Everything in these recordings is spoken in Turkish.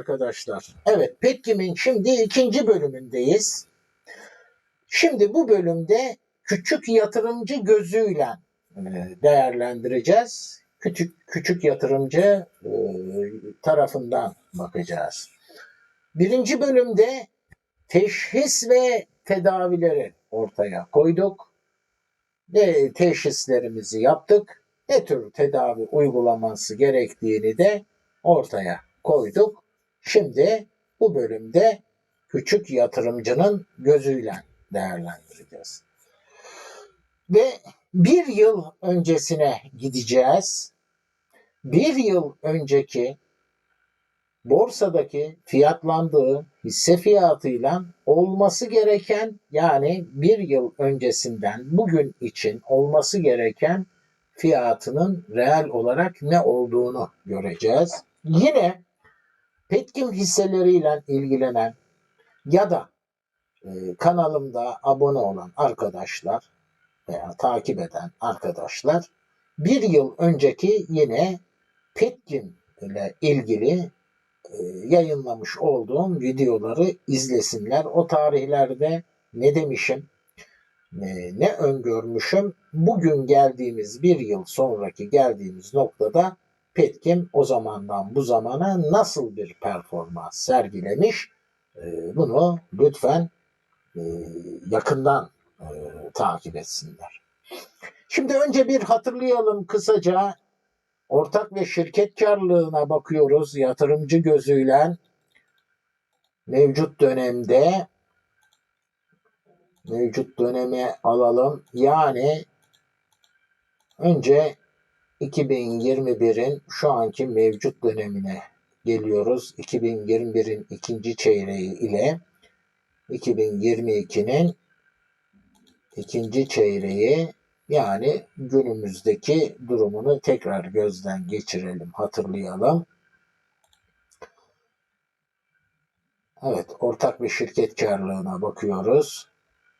Arkadaşlar. Evet, Petkim'in şimdi ikinci bölümündeyiz. Şimdi bu bölümde küçük yatırımcı gözüyle e, değerlendireceğiz. Küçük küçük yatırımcı e, tarafından bakacağız. Birinci bölümde teşhis ve tedavileri ortaya koyduk. Ve teşhislerimizi yaptık. Ne tür tedavi uygulaması gerektiğini de ortaya koyduk. Şimdi bu bölümde küçük yatırımcının gözüyle değerlendireceğiz. Ve bir yıl öncesine gideceğiz. Bir yıl önceki borsadaki fiyatlandığı hisse fiyatıyla olması gereken yani bir yıl öncesinden bugün için olması gereken fiyatının reel olarak ne olduğunu göreceğiz. Yine Petkim hisseleriyle ilgilenen ya da e, kanalımda abone olan arkadaşlar veya takip eden arkadaşlar bir yıl önceki yine Petkim ile ilgili e, yayınlamış olduğum videoları izlesinler. O tarihlerde ne demişim, e, ne öngörmüşüm. Bugün geldiğimiz bir yıl sonraki geldiğimiz noktada Petkim o zamandan bu zamana nasıl bir performans sergilemiş e, bunu lütfen e, yakından e, takip etsinler. Şimdi önce bir hatırlayalım kısaca ortak ve şirket karlılığına bakıyoruz yatırımcı gözüyle mevcut dönemde mevcut döneme alalım. Yani önce 2021'in şu anki mevcut dönemine geliyoruz. 2021'in ikinci çeyreği ile 2022'nin ikinci çeyreği yani günümüzdeki durumunu tekrar gözden geçirelim, hatırlayalım. Evet, ortak bir şirket karlılığına bakıyoruz.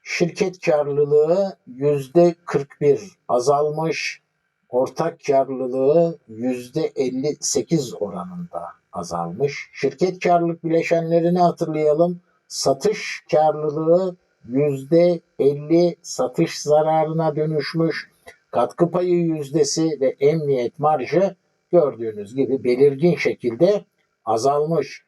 Şirket karlılığı yüzde 41 azalmış, ortak karlılığı yüzde 58 oranında azalmış. Şirket karlılık bileşenlerini hatırlayalım. Satış karlılığı yüzde 50 satış zararına dönüşmüş. Katkı payı yüzdesi ve emniyet marjı gördüğünüz gibi belirgin şekilde azalmış.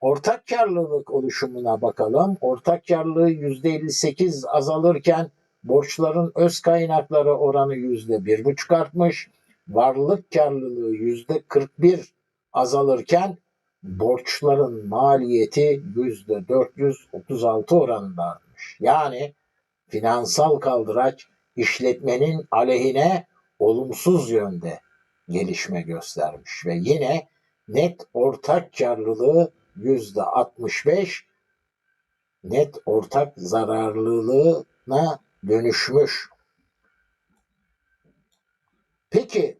Ortak karlılık oluşumuna bakalım. Ortak karlılığı %58 azalırken borçların öz kaynakları oranı %1,5 artmış. Varlık karlılığı %41 azalırken borçların maliyeti %436 oranında artmış. Yani finansal kaldıraç işletmenin aleyhine olumsuz yönde gelişme göstermiş ve yine net ortak karlılığı %65 net ortak zararlılığına dönüşmüş. Peki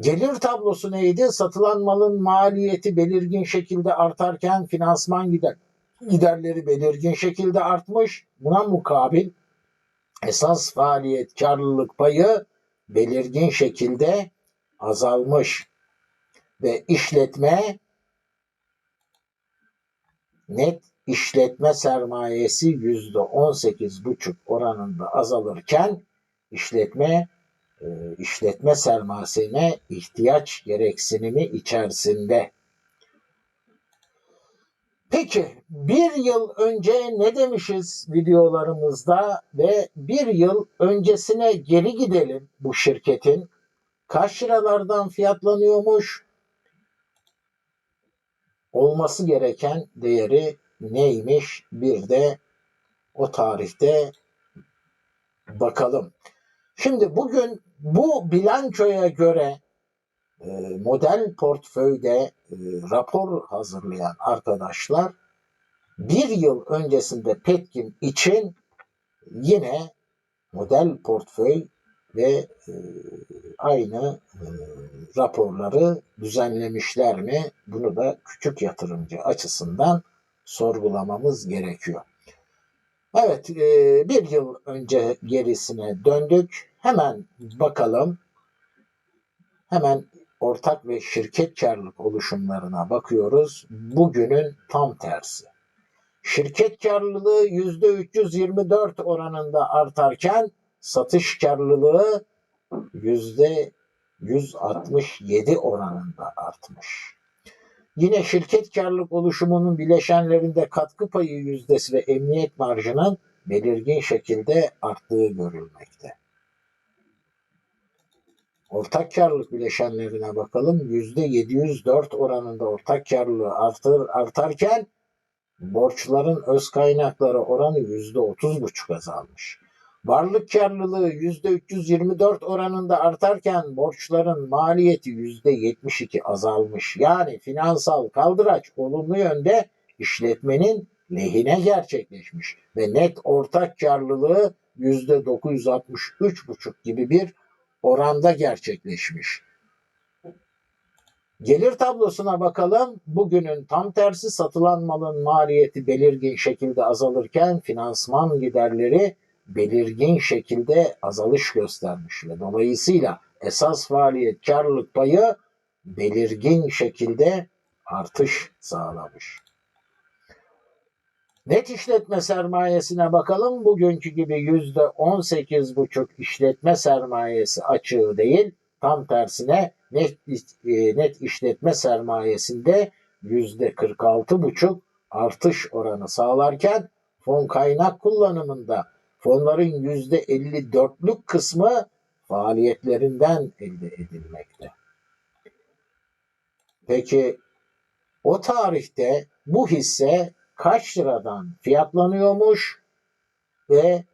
gelir tablosu neydi? Satılan malın maliyeti belirgin şekilde artarken finansman gider giderleri belirgin şekilde artmış. Buna mukabil esas faaliyet karlılık payı belirgin şekilde azalmış ve işletme net işletme sermayesi yüzde on sekiz buçuk oranında azalırken işletme e, işletme sermayesine ihtiyaç gereksinimi içerisinde. Peki bir yıl önce ne demişiz videolarımızda ve bir yıl öncesine geri gidelim bu şirketin. Kaç liralardan fiyatlanıyormuş? olması gereken değeri neymiş bir de o tarihte bakalım. Şimdi bugün bu bilançoya göre e, model portföyde e, rapor hazırlayan arkadaşlar bir yıl öncesinde Petkim için yine model portföy ve e, aynı raporları düzenlemişler mi? Bunu da küçük yatırımcı açısından sorgulamamız gerekiyor. Evet, e, bir yıl önce gerisine döndük. Hemen bakalım. Hemen ortak ve şirket karlılık oluşumlarına bakıyoruz. Bugünün tam tersi. Şirket karlılığı %324 oranında artarken satış karlılığı %167 oranında artmış. Yine şirket karlılık oluşumunun bileşenlerinde katkı payı yüzdesi ve emniyet marjının belirgin şekilde arttığı görülmekte. Ortak karlılık bileşenlerine bakalım. %704 oranında ortak karlılığı artır, artarken borçların öz kaynakları oranı %30,5 azalmış. Varlık karlılığı %324 oranında artarken borçların maliyeti %72 azalmış. Yani finansal kaldıraç olumlu yönde işletmenin lehine gerçekleşmiş ve net ortak karlılığı %963,5 gibi bir oranda gerçekleşmiş. Gelir tablosuna bakalım. Bugünün tam tersi satılan malın maliyeti belirgin şekilde azalırken finansman giderleri belirgin şekilde azalış göstermiş ve dolayısıyla esas faaliyet karlılık payı belirgin şekilde artış sağlamış. Net işletme sermayesine bakalım. Bugünkü gibi %18,5 işletme sermayesi açığı değil, tam tersine net, e, net işletme sermayesinde %46,5 artış oranı sağlarken fon kaynak kullanımında fonların %54'lük kısmı faaliyetlerinden elde edilmekte. Peki o tarihte bu hisse kaç liradan fiyatlanıyormuş ve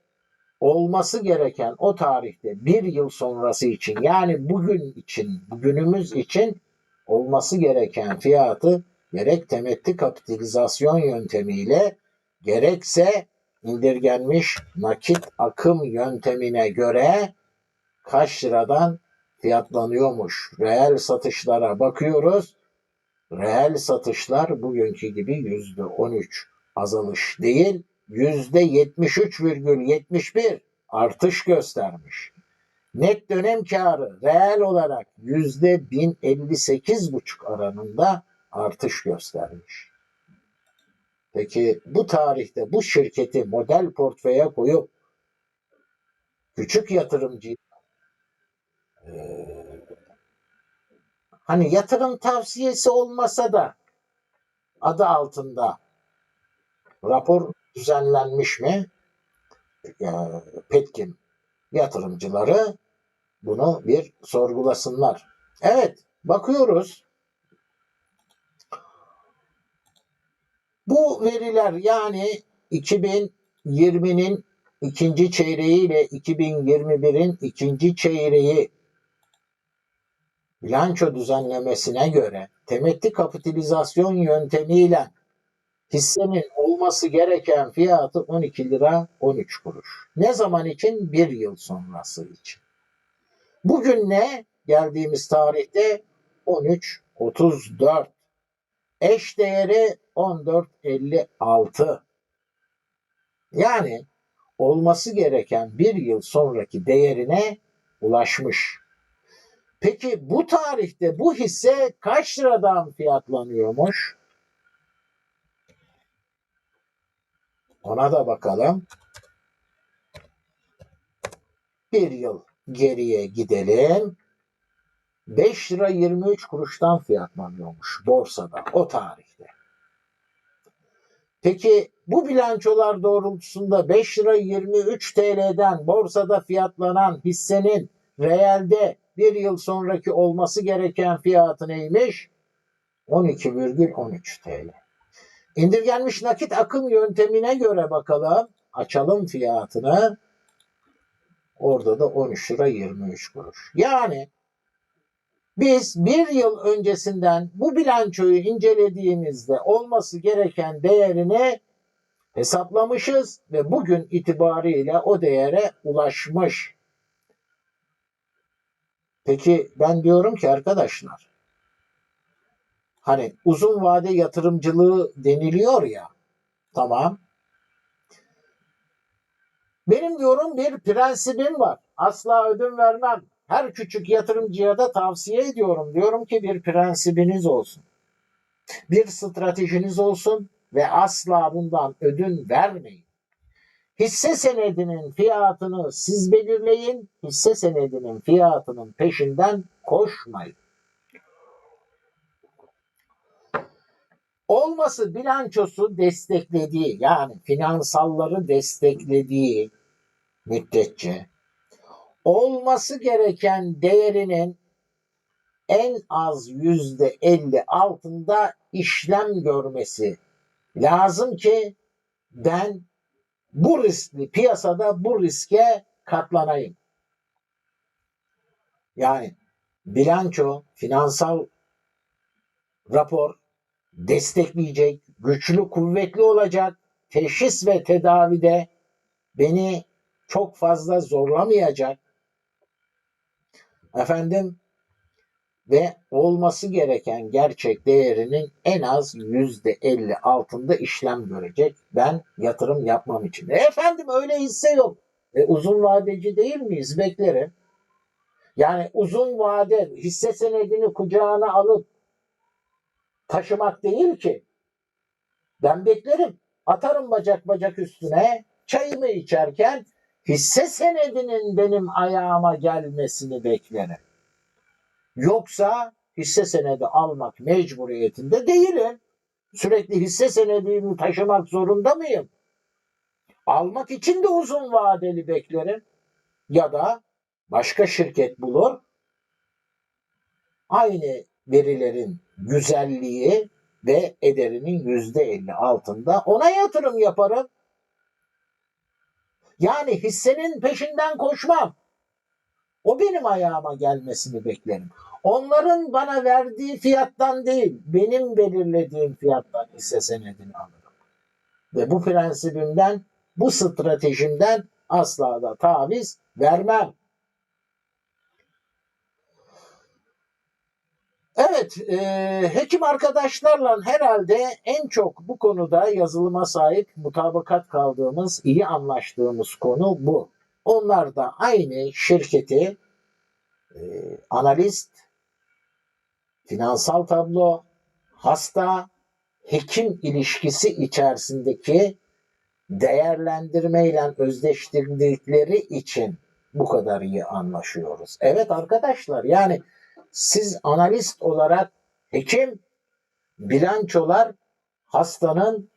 olması gereken o tarihte bir yıl sonrası için yani bugün için, bugünümüz için olması gereken fiyatı gerek temettü kapitalizasyon yöntemiyle gerekse indirgenmiş nakit akım yöntemine göre kaç liradan fiyatlanıyormuş. Reel satışlara bakıyoruz. Reel satışlar bugünkü gibi yüzde 13 azalış değil, yüzde 73,71 artış göstermiş. Net dönem karı reel olarak yüzde 1058,5 aranında artış göstermiş. Peki bu tarihte bu şirketi model portföye koyup küçük yatırımcı e, hani yatırım tavsiyesi olmasa da adı altında rapor düzenlenmiş mi? Ya, Petkim yatırımcıları bunu bir sorgulasınlar. Evet, bakıyoruz. Bu veriler yani 2020'nin ikinci çeyreği ile 2021'in ikinci çeyreği bilanço düzenlemesine göre temettü kapitalizasyon yöntemiyle hissenin olması gereken fiyatı 12 lira 13 kuruş. Ne zaman için? Bir yıl sonrası için. Bugün ne? Geldiğimiz tarihte 13.34. Eş değeri 14.56. Yani olması gereken bir yıl sonraki değerine ulaşmış. Peki bu tarihte bu hisse kaç liradan fiyatlanıyormuş? Ona da bakalım. Bir yıl geriye gidelim. 5 lira 23 kuruştan fiyatlanıyormuş borsada o tarihte. Peki bu bilançolar doğrultusunda 5 lira 23 TL'den borsada fiyatlanan hissenin reelde bir yıl sonraki olması gereken fiyatı neymiş? 12,13 TL. İndirgenmiş nakit akım yöntemine göre bakalım. Açalım fiyatını. Orada da 13 lira 23 kuruş. Yani biz bir yıl öncesinden bu bilançoyu incelediğimizde olması gereken değerini hesaplamışız ve bugün itibariyle o değere ulaşmış. Peki ben diyorum ki arkadaşlar hani uzun vade yatırımcılığı deniliyor ya tamam. Benim diyorum bir prensibim var. Asla ödün vermem. Her küçük yatırımcıya da tavsiye ediyorum. Diyorum ki bir prensibiniz olsun. Bir stratejiniz olsun ve asla bundan ödün vermeyin. Hisse senedinin fiyatını siz belirleyin. Hisse senedinin fiyatının peşinden koşmayın. Olması bilançosu desteklediği yani finansalları desteklediği müddetçe olması gereken değerinin en az yüzde elli altında işlem görmesi lazım ki ben bu riskli piyasada bu riske katlanayım. Yani bilanço, finansal rapor destekleyecek, güçlü, kuvvetli olacak, teşhis ve tedavide beni çok fazla zorlamayacak. Efendim ve olması gereken gerçek değerinin en az yüzde elli altında işlem görecek. Ben yatırım yapmam için. E efendim öyle hisse yok. E uzun vadeci değil miyiz? Beklerim. Yani uzun vade hisse senedini kucağına alıp taşımak değil ki. Ben beklerim. Atarım bacak bacak üstüne. Çayımı içerken hisse senedinin benim ayağıma gelmesini beklerim. Yoksa hisse senedi almak mecburiyetinde değilim. Sürekli hisse senedini taşımak zorunda mıyım? Almak için de uzun vadeli beklerim. Ya da başka şirket bulur. Aynı verilerin güzelliği ve ederinin yüzde elli altında ona yatırım yaparım. Yani hissenin peşinden koşmam. O benim ayağıma gelmesini beklerim. Onların bana verdiği fiyattan değil, benim belirlediğim fiyattan hisse senedini alırım. Ve bu prensibimden, bu stratejimden asla da taviz vermem. Evet, e, hekim arkadaşlarla herhalde en çok bu konuda yazılıma sahip mutabakat kaldığımız, iyi anlaştığımız konu bu. Onlar da aynı şirketi e, analist, finansal tablo, hasta, hekim ilişkisi içerisindeki değerlendirmeyle özdeştirdikleri için bu kadar iyi anlaşıyoruz. Evet arkadaşlar yani siz analist olarak hekim bilançolar hastanın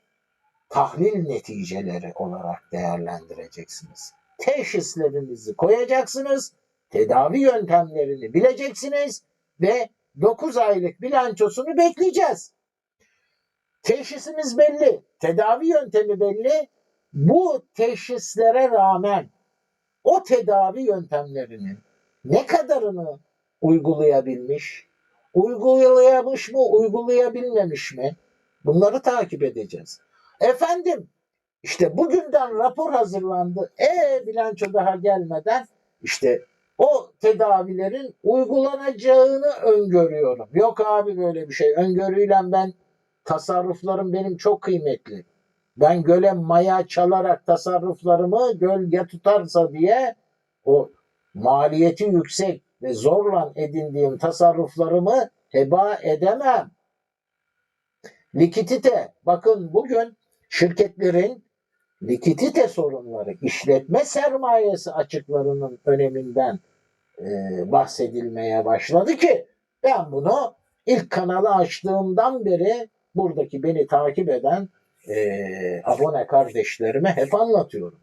tahlil neticeleri olarak değerlendireceksiniz. Teşhislerinizi koyacaksınız, tedavi yöntemlerini bileceksiniz ve 9 aylık bilançosunu bekleyeceğiz. Teşhisimiz belli, tedavi yöntemi belli. Bu teşhislere rağmen o tedavi yöntemlerinin ne kadarını uygulayabilmiş, uygulayamış mı, uygulayabilmemiş mi? Bunları takip edeceğiz. Efendim, işte bugünden rapor hazırlandı. E bilanço daha gelmeden işte o tedavilerin uygulanacağını öngörüyorum. Yok abi böyle bir şey. Öngörüyle ben tasarruflarım benim çok kıymetli. Ben göle maya çalarak tasarruflarımı gölge tutarsa diye o maliyeti yüksek ve zorla edindiğim tasarruflarımı heba edemem. Likidite, bakın bugün şirketlerin likidite sorunları, işletme sermayesi açıklarının öneminden e, bahsedilmeye başladı ki ben bunu ilk kanalı açtığımdan beri buradaki beni takip eden e, abone kardeşlerime hep anlatıyorum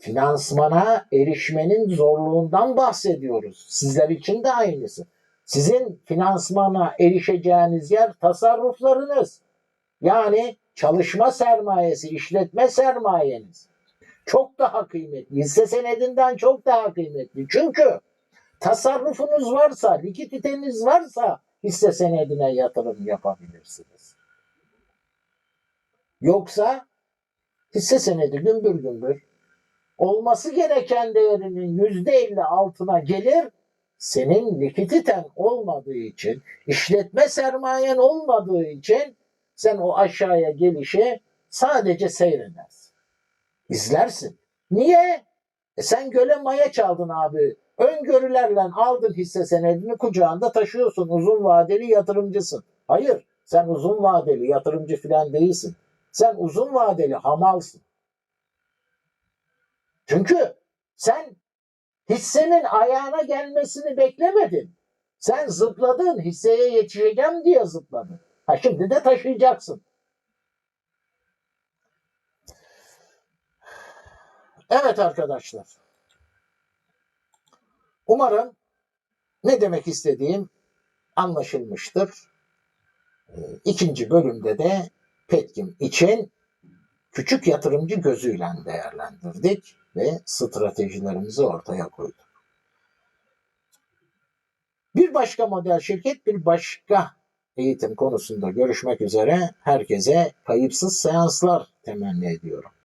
finansmana erişmenin zorluğundan bahsediyoruz. Sizler için de aynısı. Sizin finansmana erişeceğiniz yer tasarruflarınız. Yani çalışma sermayesi, işletme sermayeniz. Çok daha kıymetli. Hisse senedinden çok daha kıymetli. Çünkü tasarrufunuz varsa, likiditeniz varsa hisse senedine yatırım yapabilirsiniz. Yoksa hisse senedi gümbür gümbür olması gereken değerinin yüzde elli altına gelir. Senin likiditen olmadığı için, işletme sermayen olmadığı için sen o aşağıya gelişi sadece seyredersin. İzlersin. Niye? E sen göle maya çaldın abi. Öngörülerle aldın hisse senedini kucağında taşıyorsun. Uzun vadeli yatırımcısın. Hayır, sen uzun vadeli yatırımcı falan değilsin. Sen uzun vadeli hamalsın. Çünkü sen hissenin ayağına gelmesini beklemedin. Sen zıpladın, hisseye yetişeceğim diye zıpladın. Ha şimdi de taşıyacaksın. Evet arkadaşlar. Umarım ne demek istediğim anlaşılmıştır. Ee, İkinci bölümde de Petkim için küçük yatırımcı gözüyle değerlendirdik ve stratejilerimizi ortaya koyduk. Bir başka model şirket, bir başka eğitim konusunda görüşmek üzere herkese kayıpsız seanslar temenni ediyorum.